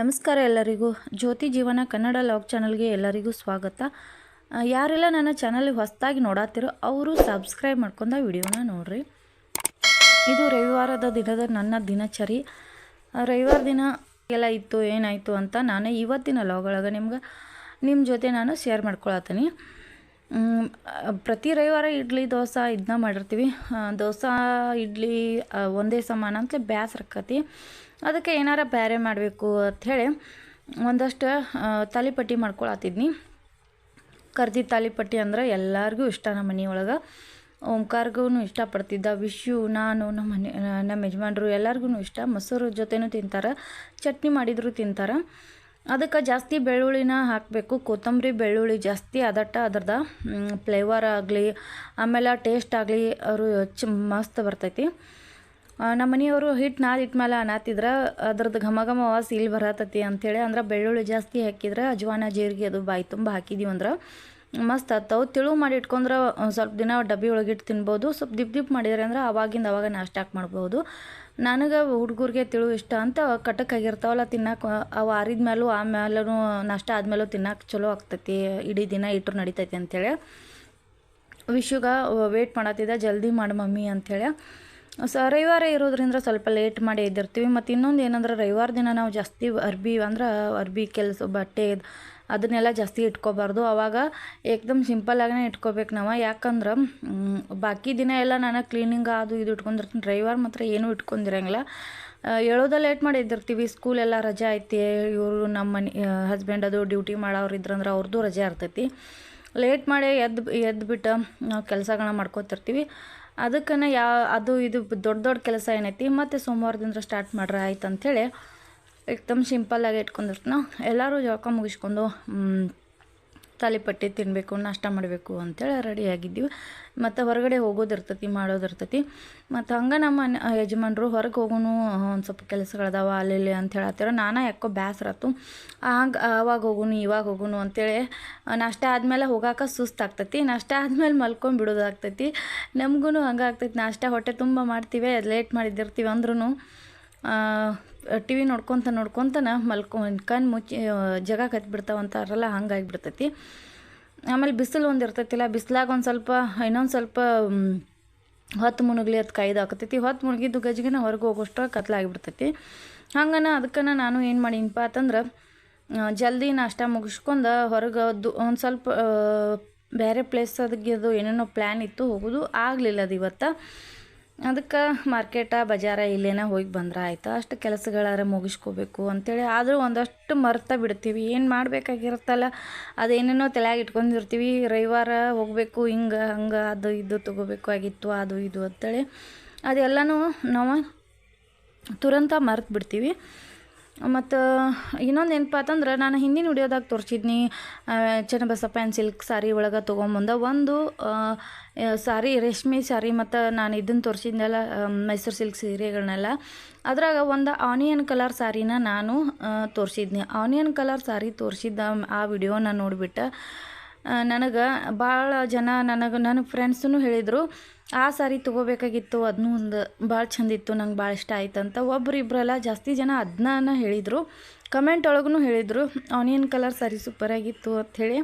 ನಮಸ್ಕಾರ ಎಲ್ಲರಿಗೂ. ಜ್ಯೋತಿ ಜೀವನ ಕನ್ನಡ ಲಾಗ್ ಚಾನಲ್ಗೆ ಎಲ್ಲರಿಗೂ ಸ್ವಾಗತ. ಯಾರೆಲ್ಲ ನನ್ನ ಚಾನಲ್ ಹೊಸದಾಗಿ ನೋಡಾತಿರೋ ಅವರು ಸಬ್ಸ್ಕ್ರೈಬ್ ಮಾಡ್ಕೊಂಡ ವಿಡಿಯೋನ ನೋಡ್ರಿ. ಇದು ರವಿವಾರದ ದಿನದ ನನ್ನ ದಿನಚರಿ. ರವಿವಾರ ದಿನ ಎಲ್ಲ ಇತ್ತು, ಏನಾಯಿತು ಅಂತ ನಾನು ಇವತ್ತಿನ ಲಾಗ್ ಒಳಗೆ ನಿಮ್ಗೆ ನಿಮ್ಮ ಜೊತೆ ನಾನು ಶೇರ್ ಮಾಡ್ಕೊಳತ್ತೀನಿ. ಪ್ರತಿ ರವಿವಾರ ಇಡ್ಲಿ ದೋಸೆ ಇದನ್ನ ಮಾಡಿರ್ತೀವಿ. ದೋಸೆ ಇಡ್ಲಿ ಒಂದೇ ಸಮಾನ ಅಂತಲೇ ಬೇಸರ ಆಕತಿ ಅದಕ್ಕೆ ಏನಾರ ಬೇರೆ ಮಾಡಬೇಕು ಅಂಥೇಳಿ ಒಂದಷ್ಟು ಆ, ತಾಲಿಪಟ್ಟಿ ಮಾಡ್ಕೊಳತ್ತಿದ್ನಿ. ಕರ್ದಿ ತಾಲಿಪಟ್ಟಿ ಅಂದ್ರೆ ಎಲ್ಲರಿಗೂ ಇಷ್ಟ ನಮ್ಮ ಮನೆಯೊಳಗೆ. ಓಂಕಾರ್ಗೂ ಇಷ್ಟಪಡ್ತಿದ್ದ ವಿಶು ನಾನು ನಮ್ಮ ಮನೆ ನಮ್ಮ ಯಜಮಾನ್ರು ಎಲ್ಲರಿಗೂ ಇಷ್ಟ. ಮೊಸರು ಜೊತೆನೂ ತಿಂತಾರೆ ಚಟ್ನಿ ಮಾಡಿದರೂ ತಿಂತಾರೆ. ಅದಕ್ಕೆ ಜಾಸ್ತಿ ಬೆಳ್ಳುಳ್ಳಿನ ಹಾಕಬೇಕು. ಕೊತ್ತಂಬರಿ ಬೆಳ್ಳುಳ್ಳಿ ಜಾಸ್ತಿ, ಅದಟ್ಟ ಅದ್ರದ್ದು ಫ್ಲೇವರ್ ಆಗಲಿ, ಆಮೇಲೆ ಟೇಸ್ಟ್ ಆಗಲಿ, ಅವರು ಚ, ಮಸ್ತ್ ಬರ್ತೈತಿ. ನಮ್ಮ ಮನೆಯವರು ಹಿಟ್ಟು ಇಟ್ಟ ಮೇಲೆ ಅನಾತಿದ್ರೆ, ಅದ್ರದ್ದು ಘಮ ಘಮ ವಾಸ ಇಲ್ಲಿ ಬರತತಿ ಅಂಥೇಳಿ ಅಂದ್ರೆ ಬೆಳ್ಳುಳ್ಳಿ ಜಾಸ್ತಿ ಹಾಕಿದ್ರೆ, ಅಜ್ವಾನ, ಜೀರಿಗೆ ಅದು ಬಾಯಿ ತುಂಬ ಹಾಕಿದೀವಿ ಅಂದ್ರೆ ಮಸ್ತ್ ಆಗ್ತಾವೆ ತಿಳು ಮಾಡಿ ಇಟ್ಕೊಂಡ್ರೆ ಸ್ವಲ್ಪ ದಿನ ಡಬ್ಬಿ ಒಳಗಿಟ್ಟು ತಿನ್ಬೋದು. ಸ್ವಲ್ಪ ದಿಪ್ ದಿಪ್ ಮಾಡಿದ್ರೆ ಅಂದ್ರೆ ಅವಾಗಿಂದ ಅವಾಗ ನಾಷ್ಟಾಕ್ ಮಾಡ್ಬೋದು. ನನಗೆ ಹುಡುಗರಿಗೆ ತಿಳು ಇಷ್ಟ ಅಂತ ಕಟಕ್ ಆಗಿರ್ತಾವಲ್ಲ ತಿನ್ನಕ್ಕೆ ಅವು ಆರಿದ ಮೇಲೂ ಆಮೇಲೂ ನಾಷ್ಟ ಆದ್ಮೇಲೂ ತಿನ್ನಕ್ಕೆ ಚಲೋ ಆಗ್ತೈತಿ. ಇಡೀ ದಿನ ಇಟ್ಟರು ನಡಿತೈತಿ ಅಂಥೇಳಿ ವಿಶುಗ ವೇಟ್ ಮಾಡತ್ತಿದ್ದೆ, ಜಲ್ದಿ ಮಾಡಿ ಮಮ್ಮಿ ಅಂಥೇಳಿ ಸ, ರವಿವಾರ ಇರೋದ್ರಿಂದ ಸ್ವಲ್ಪ ಲೇಟ್ ಮಾಡಿ ಎದ್ದಿರ್ತೀವಿ. ಮತ್ತು ಇನ್ನೊಂದು ಏನಂದ್ರೆ ರವಿವಾರ ದಿನ ನಾವು ಜಾಸ್ತಿ ಅರ್ಬಿ, ಅಂದ್ರೆ ಅರ್ಬಿ, ಕೆಲಸ, ಬಟ್ಟೆ ಅದನ್ನೆಲ್ಲ ಜಾಸ್ತಿ ಇಟ್ಕೋಬಾರ್ದು. ಅವಾಗ ಏಕ್ದಮ್ ಸಿಂಪಲ್ಲಾಗೇ ಇಟ್ಕೋಬೇಕು ನಾವು. ಯಾಕಂದ್ರೆ ಬಾಕಿ ದಿನ ಎಲ್ಲ ನಾನು ಕ್ಲೀನಿಂಗ್ ಅದು ಇದು ಇಟ್ಕೊಂಡಿರ್ತೀನಿ. ಡ್ರೈವರ್ ಮಾತ್ರ ಏನೂ ಇಟ್ಕೊಂಡಿರಂಗಿಲ್ಲ. ಹೇಳೋದ ಲೇಟ್ ಮಾಡಿ ಎದ್ದಿರ್ತೀವಿ. ಸ್ಕೂಲೆಲ್ಲ ರಜೆ ಐತಿ. ಇವರು ನಮ್ಮ ಮನೆ ಹಸ್ಬೆಂಡ್ ಅದು ಡ್ಯೂಟಿ ಮಾಡೋರು ಇದ್ರಂದ್ರೆ ಅವ್ರದ್ದು ರಜೆ ಇರ್ತೈತಿ. ಲೇಟ್ ಮಾಡಿ ಎದ್ದು, ಎದ್ಬಿಟ್ಟು ನಾವು ಕೆಲಸಗಳನ್ನ ಮಾಡ್ಕೋತಿರ್ತೀವಿ. ಅದಕ್ಕನ ಯಾ, ಅದು ಇದು ದೊಡ್ಡ ದೊಡ್ಡ ಕೆಲಸ ಏನೈತಿ. ಮತ್ತು ಸೋಮವಾರದಿಂದ ಸ್ಟಾರ್ಟ್ ಮಾಡ್ರೆ ಆಯ್ತು ಅಂಥೇಳಿ ಏಕ್ದಮ್ ಸಿಂಪಲ್ಲಾಗಿ ಇಟ್ಕೊಂಡಿರ್ತೀನ ಎಲ್ಲರೂ ಜಳಕ ಮುಗಿಸ್ಕೊಂಡು ತಾಲಿಪಟ್ಟಿ ತಿನ್ನಬೇಕು ನಾಷ್ಟ ಮಾಡಬೇಕು ಅಂತೇಳಿ ರೆಡಿ ಆಗಿದ್ದೀವಿ. ಮತ್ತು ಹೊರಗಡೆ ಹೋಗೋದಿರ್ತತಿ ಮಾಡೋದಿರ್ತತಿ ಮತ್ತು ಹಂಗೆ ನಮ್ಮ ಯಜಮಾನರು ಹೊರಗೆ ಹೋಗೋನು, ಒಂದು ಸ್ವಲ್ಪ ಕೆಲಸಗಳದಾವ ಅಲ್ಲಿ ಇಲ್ಲಿ ಅಂತ ಹೇಳತ್ತಿರ ನಾನು ಯಾಕೋ ಬೇಸರತ್ತು ಹಂಗೆ ಆವಾಗ ಹೋಗುನು, ಇವಾಗ ಹೋಗುನು ಅಂತೇಳಿ ನಾಷ್ಟ ಆದಮೇಲೆ ಹೋಗಾಕ ಸುಸ್ತಾಗ್ತತಿ ನಾಷ್ಟ ಆದ್ಮೇಲೆ ಮಲ್ಕೊಂಡು ಬಿಡೋದಾಗ್ತೈತಿ ನಮಗೂ ಹಂಗೆ ಆಗ್ತೈತಿ. ನಾಷ್ಟ ಹೊಟ್ಟೆ ತುಂಬ ಮಾಡ್ತೀವಿ ಲೇಟ್ ಮಾಡಿದ್ದಿರ್ತೀವಿ ಅಂದ್ರೂ ಟಿ ವಿ ನೋಡ್ಕೊತ ನೋಡ್ಕೊತನ ಮಲ್ಕೊಂಡು ಕಣ್ಣು ಮುಚ್ಚಿ ಜಗ ಕತ್ಬಿಡ್ತಾವಂತಾರಲ್ಲ ಹಂಗಾಗಿ ಹಂಗಾಗಿಬಿಡ್ತೈತಿ. ಆಮೇಲೆ ಬಿಸಿಲು ಒಂದು ಇರ್ತೈತಿಲ್ಲ, ಬಿಸಿಲಾಗ ಒಂದು ಸ್ವಲ್ಪ, ಇನ್ನೊಂದು ಸ್ವಲ್ಪ ಹೊತ್ತು ಮುಣಗ್ಲಿ ಅದು ಕಾಯ್ದು ಹಾಕತೈತಿ. ಹೊತ್ತು ಮುಳುಗಿದ್ದು ಗಜ್ಗಿನ ಹೊರಗೆ ಹೋಗೋಷ್ಟು ಕತ್ಲಾಗಿಬಿಡ್ತೈತಿ. ಹಂಗನ ಅದಕ್ಕನ ನಾನು ಏನು ಮಾಡೀನಪ್ಪ ಅಂತಂದ್ರೆ ಜಲ್ದಿ ನಾಷ್ಟ ಮುಗಿಸ್ಕೊಂಡು ಹೊರಗೆ ಒಂದು ಸ್ವಲ್ಪ ಬೇರೆ ಪ್ಲೇಸ್ ಅದಕ್ಕೆ ಅದು ಏನೇನೋ ಪ್ಲ್ಯಾನ್ ಇತ್ತು, ಹೋಗೋದು ಆಗಲಿಲ್ಲ ಅದು ಇವತ್ತು. ಅದಕ್ಕೆ ಮಾರ್ಕೆಟ, ಬಜಾರ ಇಲ್ಲೇನ ಹೋಗಿ ಬಂದ್ರೆ ಆಯ್ತು. ಅಷ್ಟು ಕೆಲಸಗಳಾರ ಮುಗಿಸ್ಕೋಬೇಕು ಅಂತೇಳಿ ಆದರೂ ಒಂದಷ್ಟು ಮರ್ತ ಬಿಡ್ತೀವಿ. ಏನು ಮಾಡಬೇಕಾಗಿರುತ್ತಲ್ಲ? ಅದೇನೇನೋ ತಲೆಯಾಗ ಇಟ್ಕೊಂಡಿರ್ತೀವಿ. ರವಿವಾರ ಹೋಗಬೇಕು, ಹಿಂಗೆ, ಹಂಗೆ, ಅದು, ಇದು ತೊಗೋಬೇಕು, ಆಗಿತ್ತು, ಅದು, ಇದು ಅಂತೇಳಿ ಅದೆಲ್ಲನೂ ನಾವು ತುರಂತ ಮರ್ತು ಬಿಡ್ತೀವಿ. ಮತ್ತು ಇನ್ನೊಂದು ಏನಪ್ಪ ಅಂತಂದ್ರೆ ನಾನು ಹಿಂದಿನ ವಿಡಿಯೋದಾಗ ತೋರಿಸಿದ್ನಿ ಚೆನ್ನಬಸಪ್ಪ ಆ್ಯಂಡ್ ಸಿಲ್ಕ್ ಸಾರಿ ಒಳಗೆ ತೊಗೊಂಬಂದ ಒಂದು ಸಾರಿ ರೇಷ್ಮೆ ಸಾರಿ ಮತ್ತು ನಾನು ಇದನ್ನು ತೋರಿಸಿದ್ನೆಲ್ಲ ಮೈಸೂರು ಸಿಲ್ಕ್ ಸೀರೆಗಳನ್ನೆಲ್ಲ ಅದ್ರಾಗ ಒಂದು ಆನಿಯನ್ ಕಲರ್ ಸಾರಿನ ನಾನು ತೋರಿಸಿದ್ನಿ. ಆನಿಯನ್ ಕಲರ್ ಸಾರಿ ತೋರಿಸಿದ್ದ ಆ ವಿಡಿಯೋನ ನೋಡಿಬಿಟ್ಟು ನನಗೆ ಭಾಳ ಜನ ನನಗೆ ನನ್ನ ಫ್ರೆಂಡ್ಸೂ ಹೇಳಿದರು ಆ ಸಾರಿ ತೊಗೋಬೇಕಾಗಿತ್ತು ಅದನ್ನೂ ಒಂದು ಭಾಳ ಚಂದಿತ್ತು ನಂಗೆ ಭಾಳ ಇಷ್ಟ ಆಯ್ತು ಅಂತ ಇಬ್ಬರಲ್ಲ ಜಾಸ್ತಿ ಜನ ಅದನ್ನ ಹೇಳಿದರು. ಕಮೆಂಟ್ ಒಳಗೂ ಹೇಳಿದರು ಆನಿಯನ್ ಕಲರ್ ಸಾರಿ ಸೂಪರಾಗಿತ್ತು ಅಂಥೇಳಿ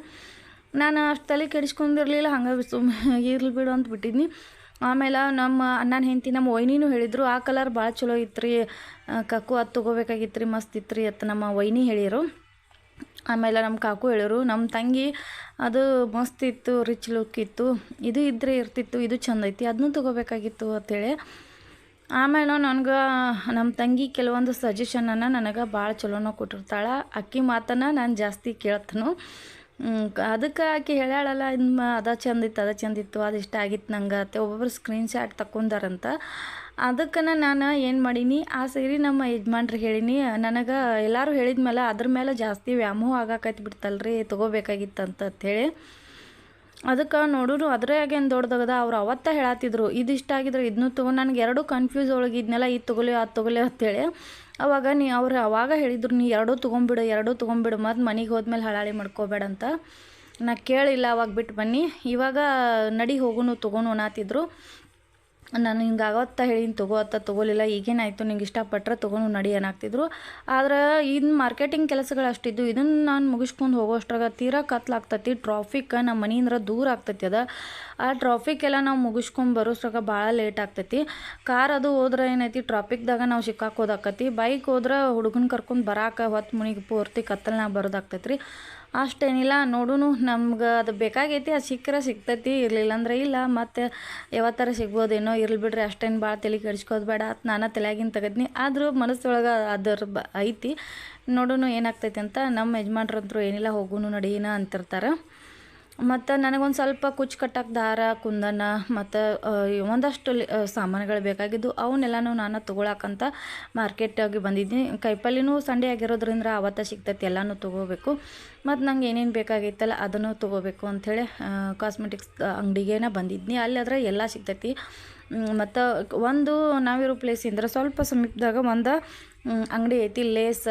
ನಾನು ಅಷ್ಟು ತಲೆ ಕೆಡಿಸ್ಕೊಂಡಿರಲಿಲ್ಲ ಹಂಗೆ ಸುಮ್ಮ ಇರ್ಲಿ ಬಿಡು ಅಂತ ಬಿಟ್ಟಿದ್ನಿ. ಆಮೇಲೆ ನಮ್ಮ ಅಣ್ಣನ ಹೆಂಡತಿ ನಮ್ಮ ವೈನಿನೂ ಹೇಳಿದರು, ಆ ಕಲರ್ ಭಾಳ ಚಲೋ ಇತ್ತು ರೀ ಕಕ್ಕು ಅದು ತೊಗೋಬೇಕಾಗಿತ್ತು ರೀ ಮಸ್ತ್ ಇತ್ತು ರೀ ಅಂತ ನಮ್ಮ ವೈನಿ ಹೇಳಿರು. ಆಮೇಲೆ ನಮ್ಮ ಕಾಕು ಹೇಳೋರು, ನಮ್ಮ ತಂಗಿ ಅದು ಮಸ್ತ್ ಇತ್ತು ರಿಚ್ ಲುಕ್ ಇತ್ತು. ಇದು ಇದ್ದರೆ ಇರ್ತಿತ್ತು, ಇದು ಚಂದ ಐತಿ ಅದನ್ನೂ ತೊಗೋಬೇಕಾಗಿತ್ತು ಅಂತೇಳಿ. ಆಮೇಲೆ ನನಗೆ, ನಮ್ಮ ತಂಗಿ ಕೆಲವೊಂದು ಸಜೆಷನನ್ನು ನನಗೆ ಭಾಳ ಚಲೋನ ಕೊಟ್ಟಿರ್ತಾಳೆ. ಅಕ್ಕಿ ಮಾತನ್ನು ನಾನು ಜಾಸ್ತಿ ಕೇಳ್ತನು. ಅದಕ್ಕೆ ಆಕೆ ಹೇಳ್ಯಾಳಲ್ಲ, ಇನ್ನು ಅದ ಚಂದಿತ್ತು ಅದ ಚಂದಿತ್ತು ಅದು ಇಷ್ಟ ಆಗಿತ್ತು ನಂಗೆ ಅಂತ ಒಬ್ಬೊಬ್ರು ಸ್ಕ್ರೀನ್ಶಾಟ್ ತಕೊಂಡಾರಂತ ಅದಕ್ಕೆ ನಾನು ಏನು ಮಾಡೀನಿ, ಆ ಸೀರೆ ನಮ್ಮ ಯಜಮಾನ್ರಿಗೆ ಹೇಳೀನಿ, ನನಗೆ ಎಲ್ಲರೂ ಹೇಳಿದ ಮೇಲೆ ಅದ್ರ ಮೇಲೆ ಜಾಸ್ತಿ ವ್ಯಾಮೋಹ ಆಗಾಕೈತಿ ಬಿಡ್ತಲ್ರಿ, ತೊಗೋಬೇಕಾಗಿತ್ತು ಅಂತ ಹೇಳಿ ಅದಕ್ಕೆ ನೋಡೋರು ಅದ್ರಾಗೇನು ದೊಡ್ಡದಾಗದ, ಅವ್ರು ಅವತ್ತ ಹೇಳತ್ತಿದ್ರು ಇದು ಇಷ್ಟ ಆಗಿದ್ರು ಇದನ್ನೂ ತಗೋ, ನನಗೆ ಎರಡು ಕನ್ಫ್ಯೂಸ್ ಒಳಗೆ ಒಳಗಿದ್ನೆಲ್ಲ ಇದು ತೊಗೊಲಿ ಅದು ತೊಗೊಲಿ ಅಂತೇಳಿ. ಅವಾಗ ನೀ ಅವ್ರು ಅವಾಗ ಹೇಳಿದ್ರು, ನೀ ಎರಡೂ ತೊಗೊಂಬಿಡು ಎರಡೂ ತೊಗೊಂಬಿಡು ಮತ್ತು ಮನೆಗೆ ಹೋದ್ಮೇಲೆ ಹಳಾಳಿ ಮಾಡ್ಕೋಬೇಡ ಅಂತ. ನಾ ಕೇಳಿಲ್ಲ, ಅವಾಗ ಬಿಟ್ಟು ಬನ್ನಿ. ಇವಾಗ ನಡಿ ಹೋಗೋನು ತೊಗೊಂಡು ಅನ್ನತ್ತಿದ್ರು ನಾನು ಹಿಂಗೆ ಆಗತ್ತ ಹೇಳಿನ ತಗೋ ಅತ್ತ ತೊಗೊಲಿಲ್ಲ ಈಗೇನಾಯಿತು ನಿಂಗೆ ಇಷ್ಟಪಟ್ಟರೆ ತೊಗೊಂಡು ನಡಿ ಏನಾಗ್ತಿದ್ರು. ಆದ್ರೆ ಇನ್ನು ಮಾರ್ಕೆಟಿಂಗ್ ಕೆಲಸಗಳು ಅಷ್ಟಿದ್ದು ಇದನ್ನು ನಾನು ಮುಗಿಸ್ಕೊಂಡು ಹೋಗೋಷ್ಟ್ರಾಗ ತೀರಾ ಕತ್ಲಾಗ್ತೈತಿ ಟ್ರಾಫಿಕ್ ನಮ್ಮ ಮನೆಯಿಂದ ದೂರ ಆಗ್ತೈತಿ ಅದ. ಆ ಟ್ರಾಫಿಕ್ ಎಲ್ಲ ನಾವು ಮುಗಿಸ್ಕೊಂಡು ಬರೋಷ್ಟ್ರಾಗ ಭಾಳ ಲೇಟ್ ಆಗ್ತೈತಿ. ಕಾರ್ ಅದು ಹೋದ್ರೆ ಏನೈತಿ ಟ್ರಾಫಿಕ್ದಾಗ ನಾವು ಸಿಕ್ಕಾಕೋದಾಕತಿ ಬೈಕ್ ಹೋದ್ರೆ ಹುಡುಗನ ಕರ್ಕೊಂಡು ಬರಾಕ, ಹೊತ್ತು ಮುನಿಗೆ ಪೂರ್ತಿ ಕತ್ತಲ್ನಾಗ ಬರೋದಾಗ್ತೈತಿ ರೀ ಅಷ್ಟೇನಿಲ್ಲ, ನೋಡುನು ನಮ್ಗೆ ಅದು ಬೇಕಾಗೈತಿ, ಅದು ಸಿಕ್ಕರೆ ಸಿಗ್ತೈತಿ, ಇರಲಿಲ್ಲ ಅಂದ್ರೆ ಇಲ್ಲ, ಮತ್ತು ಯಾವತ್ತಾರ ಸಿಗ್ಬೋದೇನೋ ಇರಲಿ ಬಿಡ್ರಿ, ಅಷ್ಟೇನು ಭಾಳ ತಲೆ ಕೆಡಿಸ್ಕೋದು ಬೇಡ, ಅಂತ ನಾನು ತಲೆಯಾಗಿನ ತೆಗದ್ನಿ, ಆದರೂ ಮನಸ್ಸೊಳಗೆ ಅದರ ಬ ಐತಿ, ನೋಡುನು ಏನಾಗ್ತೈತಿ ಅಂತ ನಮ್ಮ ಯಜಮಾನ್ರಂತರೂ ಏನಿಲ್ಲ, ಹೋಗುನು ನಡೀನ ಅಂತಿರ್ತಾರೆ. ಮತ್ತು ನನಗೊಂದು ಸ್ವಲ್ಪ ಕುಚ್ಚು ಕಟ್ಟಕ್ಕೆ ದಾರ, ಕುಂದನ, ಮತ್ತು ಒಂದಷ್ಟು ಸಾಮಾನುಗಳು ಬೇಕಾಗಿದ್ದು ಅವನ್ನೆಲ್ಲನೂ ನಾನು ತೊಗೊಳಕಂತ ಮಾರ್ಕೆಟಾಗಿ ಬಂದಿದ್ದೀನಿ. ಕೈಪಲ್ಲಿನೂ ಸಂಡೇ ಆಗಿರೋದ್ರಿಂದ ಅವತ್ತ ಸಿಗ್ತೈತಿ, ಎಲ್ಲನೂ ತೊಗೋಬೇಕು. ಮತ್ತು ನಂಗೆ ಏನೇನು ಬೇಕಾಗಿತ್ತಲ್ಲ ಅದನ್ನು ತೊಗೋಬೇಕು ಅಂಥೇಳಿ ಕಾಸ್ಮೆಟಿಕ್ಸ್ ಅಂಗಡಿಗೇನ ಬಂದಿದ್ನಿ. ಅಲ್ಲಿ ಆದರೆ ಎಲ್ಲ ಸಿಗ್ತೈತಿ. ಮತ್ತು ಒಂದು ನಾವಿರೋ ಪ್ಲೇಸಿಂದ ಸ್ವಲ್ಪ ಸಮೀಪದಾಗ ಒಂದು ಅಂಗಡಿ ಐತಿ. ಲೇಸ್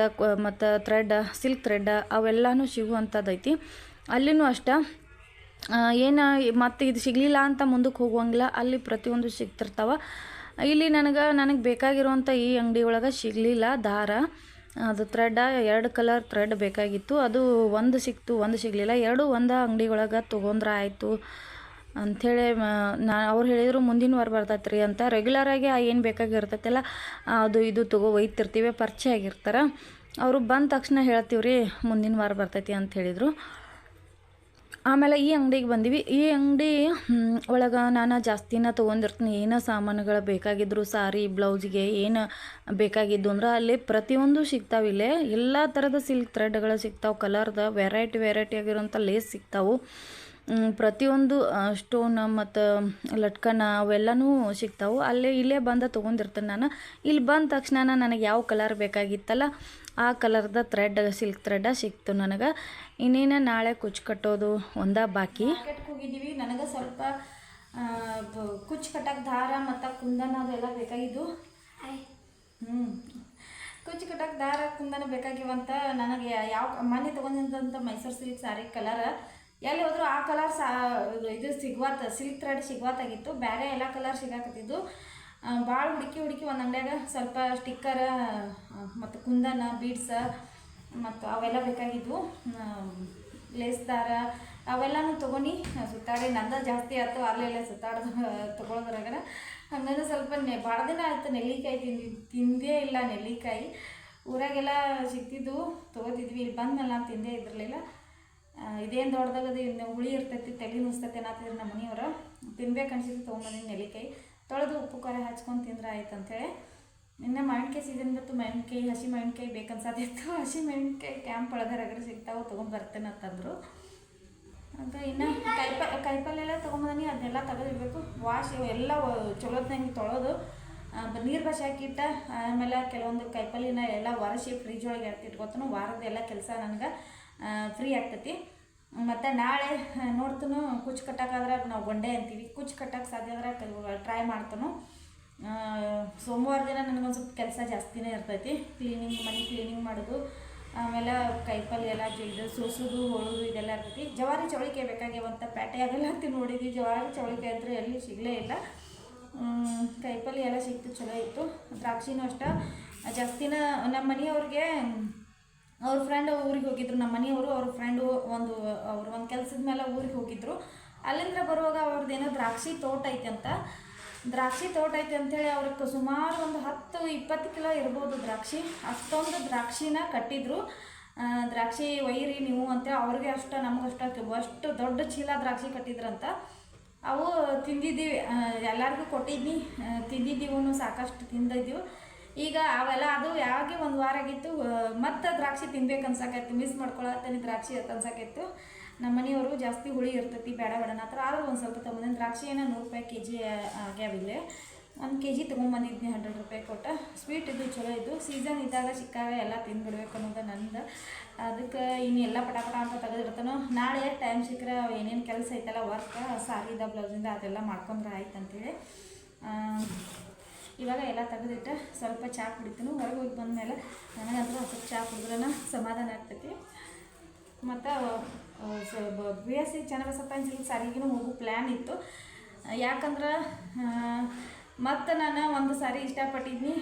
ಮತ್ತು ಥ್ರೆಡ್ ಸಿಲ್ಕ್ ಥ್ರೆಡ್ ಅವೆಲ್ಲನೂ ಸಿಗುವಂಥದ್ದು ಐತಿ. ಅಲ್ಲಿನೂ ಅಷ್ಟೇ. ಏನು, ಮತ್ತು ಇದು ಸಿಗಲಿಲ್ಲ ಅಂತ ಮುಂದಕ್ಕೆ ಹೋಗುವಂಗಿಲ್ಲ. ಅಲ್ಲಿ ಪ್ರತಿಯೊಂದು ಸಿಗ್ತಿರ್ತಾವ. ಇಲ್ಲಿ ನನಗೆ ನನಗೆ ಬೇಕಾಗಿರುವಂಥ ಈ ಅಂಗಡಿ ಒಳಗೆ ಸಿಗಲಿಲ್ಲ ದಾರ. ಅದು ಥ್ರೆಡ್ ಎರಡು ಕಲರ್ ಥ್ರೆಡ್ ಬೇಕಾಗಿತ್ತು. ಅದು ಒಂದು ಸಿಕ್ತು, ಒಂದು ಸಿಗಲಿಲ್ಲ. ಎರಡು ಒಂದು ಅಂಗಡಿ ಒಳಗೆ ತೊಗೊಂಡ್ರೆ ಆಯಿತು. ಅಂಥೇಳಿ ನಾ, ಅವ್ರು ಹೇಳಿದರು ಮುಂದಿನ ವಾರ ಬರ್ತೈತೆ ರೀ ಅಂತ ರೆಗ್ಯುಲರಾಗಿ ಏನು ಬೇಕಾಗಿರ್ತೈತಲ್ಲ, ಅದು ಇದು ತಗೋ ಒಯ್ತಿರ್ತೀವಿ, ಪರಿಚಯ ಆಗಿರ್ತಾರೆ. ಅವರು ಬಂದ ತಕ್ಷಣ ಹೇಳ್ತೀವ್ರಿ, ಮುಂದಿನ ವಾರ ಬರ್ತೈತಿ ಅಂತ ಹೇಳಿದರು. ಆಮೇಲೆ ಈ ಅಂಗಡಿಗೆ ಬಂದೀವಿ. ಈ ಅಂಗಡಿ ಒಳಗೆ ನಾನು ಜಾಸ್ತಿನ ತೊಗೊಂಡಿರ್ತೀನಿ. ಏನೋ ಸಾಮಾನುಗಳು ಬೇಕಾಗಿದ್ರು, ಸಾರಿ, ಬ್ಲೌಸ್ಗೆ ಏನು ಬೇಕಾಗಿದ್ದು ಅಂದ್ರೆ ಅಲ್ಲಿ ಪ್ರತಿಯೊಂದು ಸಿಗ್ತಾವೆ ಇಲ್ಲೇ. ಎಲ್ಲ ಥರದ ಸಿಲ್ಕ್ ಥ್ರೆಡ್ಗಳು ಸಿಗ್ತಾವೆ. ಕಲರ್ದ ವೆರೈಟಿ ವೆರೈಟಿ ಆಗಿರೋಂಥ ಲೇಸ್ ಸಿಗ್ತಾವೆ. ಪ್ರತಿಯೊಂದು ಸ್ಟೋನ್ ಮತ್ತು ಲಟ್ಕನ ಅವೆಲ್ಲನೂ ಸಿಗ್ತಾವೆ. ಅಲ್ಲೇ ಇಲ್ಲೇ ಬಂದು ತೊಗೊಂಡಿರ್ತೇನೆ ನಾನು. ಇಲ್ಲಿ ಬಂದ ತಕ್ಷಣ ನನಗೆ ಯಾವ ಕಲರ್ ಬೇಕಾಗಿತ್ತಲ್ಲ ಆ ಕಲರ್ದ ಥ್ರೆಡ್ ಸಿಲ್ಕ್ ಥ್ರೆಡ್ ಸಿಕ್ತು ನನಗೆ. ಇನ್ನೇನು ನಾಳೆ ಕುಚ್ಚು ಕಟ್ಟೋದು ಒಂದ ಬಾಕಿ. ಹೋಗಿದ್ದೀವಿ. ನನಗೆ ಸ್ವಲ್ಪ ಕುಚ್ಚು ಕಟ್ಟಕ್ಕೆ ದಾರ ಮತ್ತು ಕುಂದನ ಅದೆಲ್ಲ ಬೇಕಾಗಿದ್ದು. ಹ್ಞೂ ಕುಚ್ಚು ಕಟ್ಟಕ್ಕೆ ದಾರ ಕುಂದನ ಬೇಕಾಗಿವಂತ ನನಗೆ ಯಾವ ಮನೆ ತೊಗೊಂಡಿದ್ದಂಥ ಮೈಸೂರು ಸಿಲ್ಕ್ ಸಾರಿ ಕಲರ್ ಎಲ್ಲಿ ಹೋದರೂ ಆ ಕಲರ್ ಸಾ, ಇದು- ಸಿಗ್ವಾತ ಸಿಲ್ಕ್ ಥ್ರೆಡ್ ಸಿಗ್ವಾತಾಗಿತ್ತು. ಬೇರೆ ಎಲ್ಲ ಕಲರ್ ಸಿಗಾಕತ್ತಿದ್ದು. ಭಾಳ ಹುಡುಕಿ ಹುಡುಕಿ ಒಂದು ಅಂಗಡಿಯಾಗ ಸ್ವಲ್ಪ ಸ್ಟಿಕ್ಕರ ಮತ್ತು ಕುಂದನ ಬೀಡ್ಸ ಮತ್ತು ಅವೆಲ್ಲ ಬೇಕಾಗಿದ್ವು. ಲೇಸ್ ದಾರ, ಅವೆಲ್ಲನೂ ತೊಗೊಂಡು ಸುತ್ತಾಡಿ. ನಂದ ಜಾಸ್ತಿ ಆಯ್ತು ಅಲ್ಲೆಲ್ಲ ಸುತ್ತಾಡೋದು ತೊಗೊಳೋದ್ರಾಗ ಹಂಗಂದ್ರೆ ಸ್ವಲ್ಪ ನೆ ಭಾಳ ದಿನ ಆಯಿತು ನೆಲ್ಲಿಕಾಯಿ ತಿಂದು, ತಿಂದೇ ಇಲ್ಲ ನೆಲ್ಲಿಕಾಯಿ. ಊರಾಗೆಲ್ಲ ಸಿಗ್ತಿದ್ವು, ತೊಗೋತಿದ್ವಿ. ಇಲ್ಲಿ ಬಂದ್ಮೇಲೆ ನಾನು ತಿಂದೇ ಇದ್ರಲಿಲ್ಲ. ಇದೇನು ದೊಡ್ಡದಾಗದು ಇನ್ನು ಹುಳಿ ಇರ್ತೈತಿ ತಲೆ ನುಸ್ತೈತೆ ಅನ್ನತ್ತಿದ್ರು ನಮ್ಮ ಮನೆಯವರು. ತಿನ್ಬೇಕು ಅನ್ಸಿದ್ದು ತೊಗೊಂಬಂದಿನಿ ನೆಲ್ಲಿಕಾಯಿ. ತೊಳೆದು ಉಪ್ಪು ಕರೆ ಹಚ್ಕೊಂಡು ತಿಂದ್ರೆ ಆಯ್ತು ಅಂಥೇಳಿ ಇನ್ನು ಮಾವಿನಕಾಯಿ ಸೀಸನ್ ಬಿತ್ತು ಮಾವಿನಕಾಯಿ, ಹಸಿ ಮಾವಿನಕಾಯಿ ಬೇಕನ್ಸತ್ತಿತ್ತು ಹಸಿ ಮಾವಿನಕಾಯಿ ಕ್ಯಾಂಪ್ ಒಳಗೆ ರಗಡೆ ಸಿಗ್ತಾವೆ ತೊಗೊಂಬರ್ತೇನೆ ಅಂತಂದರು. ಅಂತ ಇನ್ನು ಕಾಯಿಪ ಕಾಯಿಪಲ್ಲೆಲ್ಲ ತೊಗೊಂಬಂದಿನಿ, ಅದನ್ನೆಲ್ಲ ತೆಗೆದಿರಬೇಕು. ವಾಶ್ ಎಲ್ಲ ಚಲೋತ್ನಂಗೆ ತೊಳೆದು. ನೀರು ಬಸಿ ಹಾಕಿಟ್ಟ, ಆಮೇಲೆ ಕೆಲವೊಂದು ಕೈಪಲ್ಲಿನ ಎಲ್ಲ ಒರೆಸಿ ಫ್ರಿಜ್ ಒಳಗೆ ಎತ್ತಿಟ್ಕೊತನು ವಾರದ ಎಲ್ಲ ಕೆಲಸ ನನಗೆ ಫ್ರೀ ಆಗ್ತೈತಿ. ಮತ್ತು ನಾಳೆ ನೋಡ್ತನು, ಕುಚ್ಚು ಕಟ್ಟೋಕ್ಕಾದ್ರೆ ನಾವು ಗೊಂಡೆ ಅಂತೀವಿ. ಕುಚ್ಚು ಕಟ್ಟಕ್ಕೆ ಸಾಧ್ಯ ಆದ್ರೆ ಟ್ರೈ ಮಾಡ್ತನು. ಸೋಮವಾರ ದಿನ ನನಗೊಂದು ಸ್ವಲ್ಪ ಕೆಲಸ ಜಾಸ್ತಿನೇ ಇರ್ತೈತಿ. ಕ್ಲೀನಿಂಗ್ ಮನೆ ಕ್ಲೀನಿಂಗ್ ಮಾಡೋದು. ಆಮೇಲೆ ಕೈಪಲ್ಲೆ ಎಲ್ಲ ಇದು ಸೋಸೋದು, ಹೋಳೋದು ಇದೆಲ್ಲ ಇರ್ತೈತಿ. ಜವಾರಿ ಚೌಳಿಕಾಯಿ ಬೇಕಾಗ್ಯಾವಂತ ಪ್ಯಾಟೆಯಾಗೆಲ್ಲ ಅಂತ ನೋಡಿದ್ವಿ. ಜವಾರಿ ಚೌಳಿಕೆ ಅಂದರೆ ಎಲ್ಲಿ ಸಿಗಲೇ ಇಲ್ಲ. ಕೈಪಲ್ಲಿ ಎಲ್ಲ ಸಿಗ್ತು ಚಲೋ ಇತ್ತು. ದ್ರಾಕ್ಷಿನೂ ಅಷ್ಟೇ. ಜಾಸ್ತಿನ ನಮ್ಮ ಮನೆಯವ್ರಿಗೆ ಅವ್ರ ಫ್ರೆಂಡ್ ಊರಿಗೆ ಹೋಗಿದ್ರು. ನಮ್ಮ ಮನೆಯವರು ಅವ್ರ ಫ್ರೆಂಡು ಒಂದು, ಅವ್ರು ಒಂದು ಕೆಲಸದ ಮೇಲೆ ಊರಿಗೆ ಹೋಗಿದ್ರು. ಅಲ್ಲಿಂದ ಬರುವಾಗ ಅವ್ರದ್ದೇನೋ ದ್ರಾಕ್ಷಿ ತೋಟ ಐತೆ ಅಂತ. ದ್ರಾಕ್ಷಿ ತೋಟ ಐತೆ ಅಂತೇಳಿ ಅವ್ರಿಗೆ ಸುಮಾರು ಒಂದು ಹತ್ತು, ಇಪ್ಪತ್ತು ಕಿಲೋ ಇರ್ಬೋದು ದ್ರಾಕ್ಷಿ. ಅಷ್ಟೊಂದು ದ್ರಾಕ್ಷಿನ ಕಟ್ಟಿದ್ರು. ದ್ರಾಕ್ಷಿ ಒಯ್ಯಿರಿ ನೀವು ಅಂತೇಳಿ ಅವ್ರಿಗೆ ಅಷ್ಟು ನಮಗಷ್ಟು ಅಷ್ಟು ದೊಡ್ಡ ಚೀಲ ದ್ರಾಕ್ಷಿ ಕಟ್ಟಿದ್ರಂತ. ಅವು ತಿಂದಿದ್ದೀವಿ. ಎಲ್ಲರಿಗೂ ಕೊಟ್ಟಿದ್ನಿ. ತಿಂದಿದ್ದೀವೂ ಸಾಕಷ್ಟು ತಿಂದಿದ್ದೀವಿ. ಈಗ ಅವೆಲ್ಲ ಅದು ಯಾವಾಗೆ ಒಂದು ವಾರ ಆಗಿತ್ತು ಮತ್ತೆ ದ್ರಾಕ್ಷಿ ತಿನ್ಬೇಕು ಅನ್ಸಕೈತು ಮಿಸ್ ಮಾಡ್ಕೊಳತ್ತೇನೆ ದ್ರಾಕ್ಷಿ ಅಂತ ಅನ್ಸಕೈತು. ನಮ್ಮ ಮನೆಯವರು ಜಾಸ್ತಿ ಹುಳಿ ಇರ್ತೈತಿ, ಬೇಡ ಬೇಡ ಹತ್ರ ಆದರೂ ಒಂದು ಸ್ವಲ್ಪ ತೊಗೊಂಬಂದಿನಿ ದ್ರಾಕ್ಷಿ ಏನೋ ನೂರು ರೂಪಾಯಿ ಕೆ ಜಿ ಆಗ್ಯಾವಿಲ್ಲೇ ಒಂದು ಕೆ ಜಿ ತೊಗೊಂಬಂದಿದ್ನಿ ಹಂಡ್ರೆಡ್ ರೂಪಾಯಿ ಕೊಟ್ಟು. ಸ್ವೀಟ್ ಇದು, ಚಲೋ ಇದ್ದು ಸೀಸನ್ ಇದ್ದಾಗ ಸಿಕ್ಕಾಗ ಎಲ್ಲ ತಿಂದ್ಬಿಡ್ಬೇಕು ಅನ್ನೋದು ನಂದು. ಅದಕ್ಕೆ ಇನ್ನು ಎಲ್ಲ ಪಟ ಪಟ ಅಂತ ತೆಗೆದಿರ್ತಾನೋ ನಾಳೆ ಟೈಮ್ ಸಿಕ್ಕರೆ ಏನೇನು ಕೆಲಸ ಐತಲ್ಲ ವರ್ಕ್ ಸಾರಿದ, ಬ್ಲೌಸಿಂದ ಅದೆಲ್ಲ ಮಾಡ್ಕೊಂಡ್ರೆ ಆಯ್ತು ಅಂತೇಳಿ ಇವಾಗ ಎಲ್ಲ ತೆಗೆದಿಟ್ಟು. ಸ್ವಲ್ಪ ಚಹಾ ಕುಡಿತೀನಿ. ಹೊರಗೆ ಹೋಗಿ ಬಂದಮೇಲೆ ನನಗಂತೂ ಒಂದು ಸ್ವಲ್ಪ ಚಹಾ ಕುಡಿದ್ರೂ ಸಮಾಧಾನ ಆಗ್ತೈತಿ. ಮತ್ತು B S C Channabasappa silk ಸಾರಿಗೂ ಹೋಗೋ ಪ್ಲ್ಯಾನ್ ಇತ್ತು. ಯಾಕಂದ್ರೆ ಮತ್ತು ನಾನು ಒಂದು ಸಾರಿ ಇಷ್ಟಪಟ್ಟಿದ್ನಿ.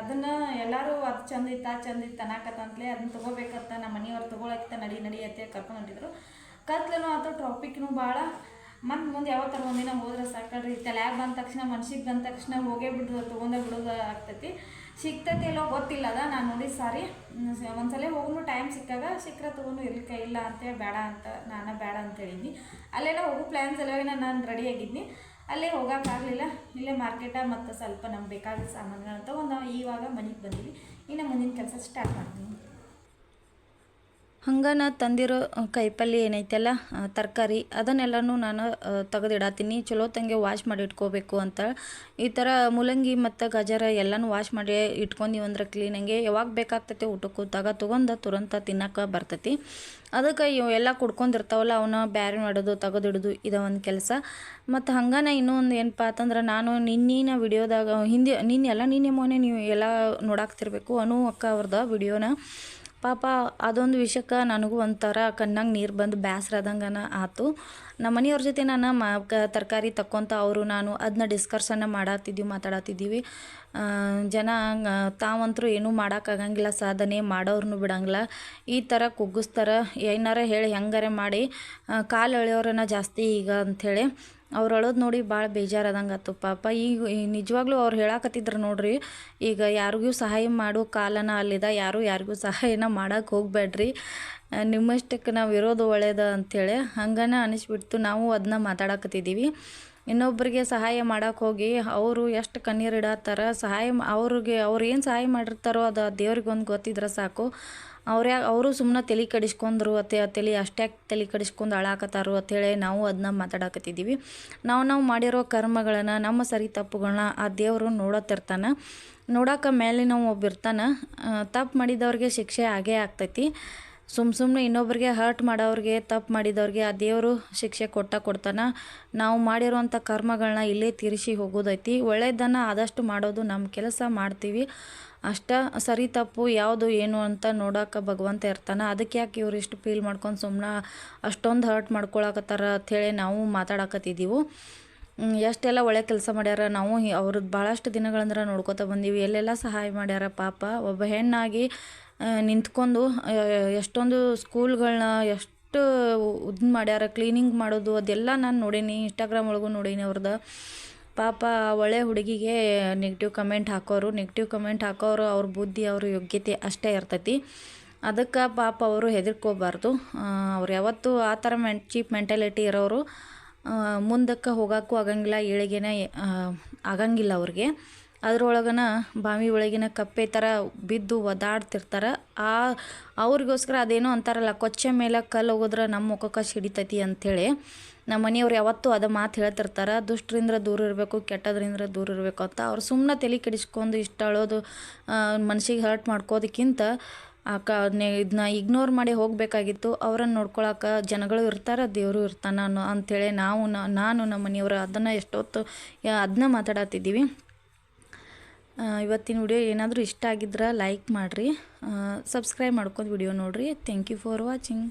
ಅದನ್ನು ಎಲ್ಲರೂ ಅದು ಚಂದ ಇತ್ತು ಅದು ಚಂದ ಇತ್ತು ಅನ್ನಕತ್ತಂತಲೇ ಅದನ್ನ ತೊಗೋಬೇಕಂತ ನಮ್ಮ ಮನೆಯವ್ರು ತೊಗೊಳಕ್ಕೆ ನಡಿ ನಡಿ ಅಂತ ಕರ್ಕೊಂಡು ಹೊಂಟಿದ್ರು. ಕತ್ಲೂ ಆತು ಟಾಪಿಕ್ನು ಭಾಳ ಮತ್ತು ಮುಂದೆ ಯಾವತ್ತಾರ ಒಂದಿನ ಹೋದ್ರೆ ಸಾಕಲ್ರಿ ತಲ್ಯಾಗ ಬಂದ ತಕ್ಷಣ, ಮನ್ಸಿಗೆ ಬಂದ ತಕ್ಷಣ ಹೋಗೇ ಬಿಡೋದು ತೊಗೊಂಡೇ ಬಿಡೋದು ಆಗ್ತೈತಿ. ಸಿಗ್ತೈತಿ ಇಲ್ಲೋ ಗೊತ್ತಿಲ್ಲ ಅದ. ನಾನು ನೋಡಿ ಸಾರಿ ಒಂದ್ಸಲ ಹೋಗ್ನು ಟೈಮ್ ಸಿಕ್ಕಾಗ ಸಿಕ್ಕರೆ ತೊಗೊಂಡು ಇರ್ಲಿಕ್ಕೆ ಇಲ್ಲ ಅಂತೇಳಿ ಬೇಡ ಅಂತ, ನಾನು ಬೇಡ ಅಂತ ಹೇಳಿದ್ನಿ. ಅಲ್ಲೆಲ್ಲ ಹೋಗೋ ಪ್ಲ್ಯಾನ್ಸ್ ಎಲ್ಲ ನಾನು ರೆಡಿ ಆಗಿದ್ನಿ. ಅಲ್ಲೇ ಹೋಗೋಕ್ಕಾಗಲಿಲ್ಲ ಇಲ್ಲೇ ಮಾರ್ಕೆಟ ಮತ್ತು ಸ್ವಲ್ಪ ನಮ್ಗೆ ಬೇಕಾದ ಸಾಮಾನುಗಳನ್ನ ತೊಗೊಂಡು ನಾವು ಇವಾಗ ಮನೆಗೆ ಬಂದೀವಿ. ಇನ್ನು ಮುಂದಿನ ಕೆಲಸ ಸ್ಟಾರ್ಟ್ ಮಾಡ್ತೀನಿ. ಹಂಗೆ ನಾ ತಂದಿರೋ ಕೈಪಲ್ಯ ಏನೈತಲ್ಲ ತರಕಾರಿ, ಅದನ್ನೆಲ್ಲನೂ ನಾನು ತೆಗೆದಿಡತ್ತೀನಿ ಚಲೋ ತಂಗೆ ವಾಶ್ ಮಾಡಿ ಇಟ್ಕೋಬೇಕು ಅಂತ. ಈ ಥರ ಮೂಲಂಗಿ ಮತ್ತು ಗಜರ ಎಲ್ಲನೂ ವಾಶ್ ಮಾಡಿ ಇಟ್ಕೊಂಡೀವಿ ಅಂದ್ರೆ ಕ್ಲೀನಂಗೆ ಯಾವಾಗ ಬೇಕಾಗ್ತೈತೆ ಊಟಕ್ಕೆ ತಗ ತೊಗೊಂಡು ತುರಂತ ತಿನ್ನಕ್ಕೆ ಬರ್ತೈತಿ. ಅದಕ್ಕೆ ಇವು ಎಲ್ಲ ಕುಡ್ಕೊಂಡಿರ್ತಾವಲ್ಲ ಅವನ್ನ ಬ್ಯಾರೆ ಮಾಡೋದು, ತೆಗೆದಿಡೋದು, ಇದು ಒಂದು ಕೆಲಸ. ಮತ್ತು ಹಂಗನ ಇನ್ನೊಂದು ಏನಪ್ಪ ಅಂತಂದ್ರೆ, ನಾನು ನಿನ್ನಿನ ವಿಡಿಯೋದಾಗ, ಹಿಂದೆ ನಿನ್ನೆಲ್ಲ ನಿನ್ನೆ ಮೊನ್ನೆ ನೀವು ಎಲ್ಲ ನೋಡಾಕ್ತಿರ್ಬೇಕು ಅನು ಅಕ್ಕ ಅವ್ರದ್ದು ವಿಡಿಯೋನ. ಪಾಪ ಅದೊಂದು ವಿಷಯಕ್ಕೆ ನನಗೂ ಒಂಥರ ಕಣ್ಣಾಗ ನೀರು ಬಂದು ಬೇಸ್ರದಂಗನ ಆಯ್ತು ನಮ್ಮ ಮನೆಯವ್ರ ಜೊತೆ ನಾನು ಮ ತರಕಾರಿ ತಕ್ಕೊಂತ ಅವರು ನಾನು ಅದನ್ನ ಡಿಸ್ಕರ್ಸನ್ನ ಮಾಡತ್ತಿದ್ದೀವಿ ಮಾತಾಡತ್ತಿದ್ದೀವಿ ಜನ ತಾವಂತರೂ ಏನೂ ಮಾಡೋಕ್ಕಾಗಂಗಿಲ್ಲ ಸಾಧನೆ ಮಾಡೋರ್ನು ಬಿಡಂಗಿಲ್ಲ. ಈ ಥರ ಕುಗ್ಗಿಸ್ತಾರೆ, ಏನಾರ ಹೇಳಿ ಹೆಂಗಾರೆ ಮಾಡಿ ಕಾಲು ಎಳೆಯೋರನ್ನ ಜಾಸ್ತಿ ಈಗ ಅಂಥೇಳಿ ಅವ್ರು ಅಳೋದು ನೋಡಿ ಭಾಳ ಬೇಜಾರಾದಂಗೆ ಆಯ್ತು ಪಾಪ ಈಗ ನಿಜವಾಗ್ಲೂ ಅವ್ರು ಹೇಳಾಕತ್ತಿದ್ರು ನೋಡ್ರಿ, ಈಗ ಯಾರಿಗೂ ಸಹಾಯ ಮಾಡೋ ಕಾಲನ ಅಲ್ಲಿದ, ಯಾರು ಯಾರಿಗೂ ಸಹಾಯನ ಮಾಡೋಕೆ ಹೋಗಬೇಡ್ರಿ ನಿಮ್ಮಷ್ಟಕ್ಕೆ ನಾವು ಇರೋದು ಒಳ್ಳೇದು ಅಂಥೇಳಿ ಹಂಗನ ಅನಿಸ್ಬಿಡ್ತು. ನಾವು ಅದನ್ನ ಮಾತಾಡಕತ್ತಿದ್ದೀವಿ ಇನ್ನೊಬ್ಬರಿಗೆ ಸಹಾಯ ಮಾಡೋಕೆ ಹೋಗಿ ಅವರು ಎಷ್ಟು ಕಣ್ಣೀರು ಇಡತ್ತಾರ, ಸಹಾಯ ಅವ್ರಿಗೆ ಅವ್ರು ಏನು ಸಹಾಯ ಮಾಡಿರ್ತಾರೋ ಅದು ದೇವ್ರಿಗೊಂದು ಗೊತ್ತಿದ್ರೆ ಸಾಕು. ಅವ್ರು, ಅವರು ಸುಮ್ಮನೆ ತಲೆ ಕಡಿಸ್ಕೊಂಡ್ರು ಅತ್ತೆ ತಲೆ ಅಷ್ಟ್ಯಾಕೆ ತಲೆ ಕಡಿಸ್ಕೊಂಡು ಅಳಾಕತ್ತಾರು ಅಂಥೇಳಿ ನಾವು ಅದನ್ನ ಮಾತಾಡಕತ್ತಿದ್ದೀವಿ. ನಾವು ನಾವು ಮಾಡಿರೋ ಕರ್ಮಗಳನ್ನು, ನಮ್ಮ ಸರಿ ತಪ್ಪುಗಳನ್ನ ಆ ದೇವರು ನೋಡತ್ತಿರ್ತಾನೆ ನೋಡೋಕೆ ಮೇಲೆ ನಾವು ಒಬ್ಬ ಇರ್ತಾನೆ. ತಪ್ಪು ಮಾಡಿದವ್ರಿಗೆ ಶಿಕ್ಷೆ ಆಗೇ ಆಗ್ತೈತಿ. ಸುಮ್ಮ ಸುಮ್ಮನೆ ಇನ್ನೊಬ್ರಿಗೆ ಹರ್ಟ್ ಮಾಡೋರಿಗೆ ತಪ್ಪು ಮಾಡಿದವ್ರಿಗೆ ಆ ದೇವರು ಶಿಕ್ಷೆ ಕೊಟ್ಟ ಕೊಡ್ತಾನೆ. ನಾವು ಮಾಡಿರುವಂಥ ಕರ್ಮಗಳನ್ನ ಇಲ್ಲೇ ತೀರಿಸಿ ಹೋಗೋದೈತಿ. ಒಳ್ಳೆಯದನ್ನು ಆದಷ್ಟು ಮಾಡೋದು ನಮ್ಮ ಕೆಲಸ ಮಾಡ್ತೀವಿ. ಅಷ್ಟ ಸರಿ ತಪ್ಪು, ಯಾವುದು ಏನು ಅಂತ ನೋಡೋಕೆ ಭಗವಂತ ಇರ್ತಾನೆ. ಅದಕ್ಕೆ ಯಾಕೆ ಇವ್ರು ಇಷ್ಟು ಫೀಲ್ ಮಾಡ್ಕೊಂಡು ಸುಮ್ಮನೆ ಅಷ್ಟೊಂದು ಹರ್ಟ್ ಮಾಡ್ಕೊಳಕತ್ತಾರ ಅಂಥೇಳಿ ನಾವು ಮಾತಾಡಕತ್ತಿದ್ದೀವಿ. ಎಷ್ಟೆಲ್ಲ ಒಳ್ಳೆ ಕೆಲಸ ಮಾಡ್ಯಾರ. ನಾವು ಅವ್ರದ್ದು ಭಾಳಷ್ಟು ದಿನಗಳಂದ್ರೆ ನೋಡ್ಕೋತಾ ಬಂದೀವಿ. ಎಲ್ಲೆಲ್ಲ ಸಹಾಯ ಮಾಡ್ಯಾರ ಪಾಪ. ಒಬ್ಬ ಹೆಣ್ಣಾಗಿ ನಿಂತ್ಕೊಂಡು ಎಷ್ಟೊಂದು ಸ್ಕೂಲ್ಗಳನ್ನ ಎಷ್ಟು ಇದು ಮಾಡ್ಯಾರ ಕ್ಲೀನಿಂಗ್ ಮಾಡೋದು, ಅದೆಲ್ಲ ನಾನು ನೋಡೀನಿ. ಇನ್ಸ್ಟಾಗ್ರಾಮ್ ಒಳಗೂ ನೋಡೀನಿ ಅವ್ರದ್ದು ಪಾಪ ಒಳ್ಳೆ ಹುಡುಗಿಗೆ ನೆಗೆಟಿವ್ ಕಮೆಂಟ್ ಹಾಕೋರು ನೆಗೆಟಿವ್ ಕಮೆಂಟ್ ಹಾಕೋರು, ಅವ್ರ ಬುದ್ಧಿ, ಅವ್ರ ಯೋಗ್ಯತೆ ಅಷ್ಟೇ ಇರ್ತೈತಿ. ಅದಕ್ಕೆ ಪಾಪ ಅವರು ಹೆದರ್ಕೋಬಾರ್ದು. ಅವ್ರು ಯಾವತ್ತೂ ಆ ಥರ ಮೆನ್ ಚೀಪ್ ಮೆಂಟಾಲಿಟಿ ಇರೋರು ಮುಂದಕ್ಕೆ ಹೋಗೋಕ್ಕೂ ಆಗಂಗಿಲ್ಲ, ಏಳಿಗೆನೇ ಆಗಂಗಿಲ್ಲ ಅವ್ರಿಗೆ. ಅದರೊಳಗನ ಬಾವಿ ಒಳಗಿನ ಕಪ್ಪೆ ಥರ ಬಿದ್ದು ಒದಾಡ್ತಿರ್ತಾರೆ. ಆ, ಅವ್ರಿಗೋಸ್ಕರ ಅದೇನೋ ಅಂತಾರಲ್ಲ, ಕೊಚ್ಚೆ ಮೇಲೆ ಕಲ್ಲು ಹೋಗೋದ್ರೆ ನಮ್ಮ ಮುಖಕ್ಕೆ ಸಿಡಿತೈತಿ ಅಂಥೇಳಿ ನಮ್ಮ ಮನೆಯವ್ರು ಯಾವತ್ತೂ ಅದು ಮಾತು ಹೇಳ್ತಿರ್ತಾರೆ, ದುಷ್ಟರಿಂದ ದೂರ ಇರಬೇಕು, ಕೆಟ್ಟದ್ರಿಂದ ದೂರ ಇರಬೇಕು ಅಂತ ಅವ್ರು ಸುಮ್ಮನೆ ತಲೆ ಕೆಡಿಸ್ಕೊಂಡು ಇಷ್ಟ ಅಳೋದು ಮನ್ಸಿಗೆ ಹರ್ಟ್ ಮಾಡ್ಕೋದಕ್ಕಿಂತ ಕ ಇದನ್ನ ಇಗ್ನೋರ್ ಮಾಡಿ ಹೋಗಬೇಕಾಗಿತ್ತು, ಅವರನ್ನು ನೋಡ್ಕೊಳಕ್ಕೆ ಜನಗಳು ಇರ್ತಾರೆ, ದೇವರು ಇರ್ತಾನೆ ಅನ್ನೋ ಅಂಥೇಳಿ ನಾವು ನಾನು ನಮ್ಮ ಮನೆಯವರು ಅದನ್ನು ಎಷ್ಟೊತ್ತು ಅದನ್ನ ಮಾತಾಡತ್ತಿದ್ದೀವಿ ಇವತ್ತಿನ ವಿಡಿಯೋ ಏನಾದರೂ ಇಷ್ಟ ಆಗಿದ್ರೆ ಲೈಕ್ ಮಾಡಿರಿ ಸಬ್ಸ್ಕ್ರೈಬ್ ಮಾಡ್ಕೊಂಡು ವಿಡಿಯೋ ನೋಡಿರಿ. Thank you for watching